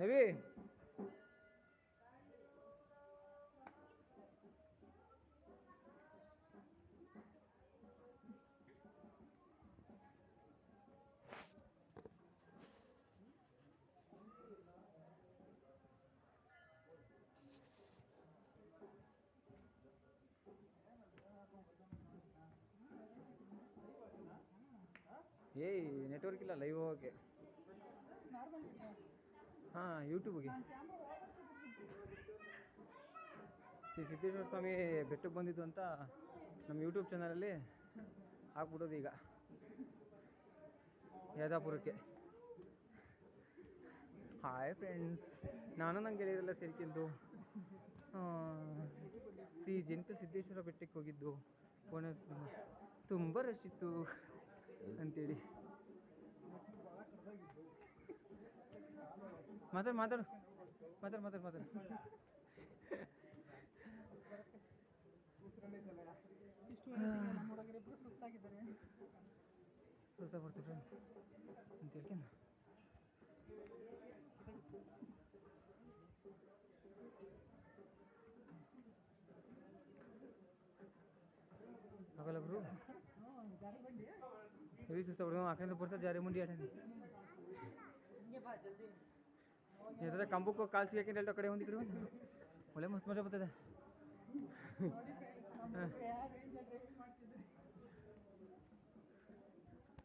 ನವಿ ಏಯ್ ನೆಟ್ವರ್ಕ್ ಇಲ್ಲ ಲೈವ್ ಹೋಗೋಕ್ಕೆ ಹಾಂ ಯೂಟ್ಯೂಬ್ಗೆ ಶ್ರೀ ಸಿದ್ದೇಶ್ವರ ಸ್ವಾಮಿ ಬೆಟ್ಟಕ್ಕೆ ಬಂದಿದ್ದು ಅಂತ ನಮ್ಮ ಯೂಟ್ಯೂಬ್ ಚಾನಲಲ್ಲಿ ಹಾಕ್ಬಿಡೋದು ಈಗ. ಯಾದಾಪುರಕ್ಕೆ. ಹಾಯ್ ಫ್ರೆಂಡ್ಸ್ ನಾನು ನನ್ನ ಗೆಳೆಯರೆಲ್ಲ ಸೇರ್ಕೊಂಡು ಶ್ರೀ ಜಂತ ಸಿದ್ದೇಶ್ವರ ಬೆಟ್ಟಕ್ಕೆ ಹೋಗಿದ್ದು. ಕೊನೆ ತುಂಬ ರಶ್ ಇತ್ತು ಅಂತೇಳಿ. ಮಾತಾಡು ಮಾತಾಡು. ಮಾತಾಡು ಮಾತಾಡು ಮಾತಾಡು. ಸುಸ್ತಾ ಬರ್ತೀವಿ ಫ್ರೆಂಡ್ಸ್ ಅಂತ ಹೇಳ್ಕೊಂಡು ಆಗಲ್ಲ ಬ್ರು ಹೆವಿ ಸುಸ್ತಾ ಬಿಡು ಆ ಕಡೆ ಬರ್ತಾ ಜಾರಿ ಮುಂಡಿ ಆಟ. ಎದ್ರ ಕಂಬಕ್ಕೂ ಕಾಲು ಸಿಗಕ್ಕೆ ಎಲ್ಲ ಕಡೆ ಒಂದು ಕಡೆ ಒಂದು. ಒಳ್ಳೆ ಮಸ್ತ್ ಮಜಾ ಬರ್ತದೆ. ನೋಡಿ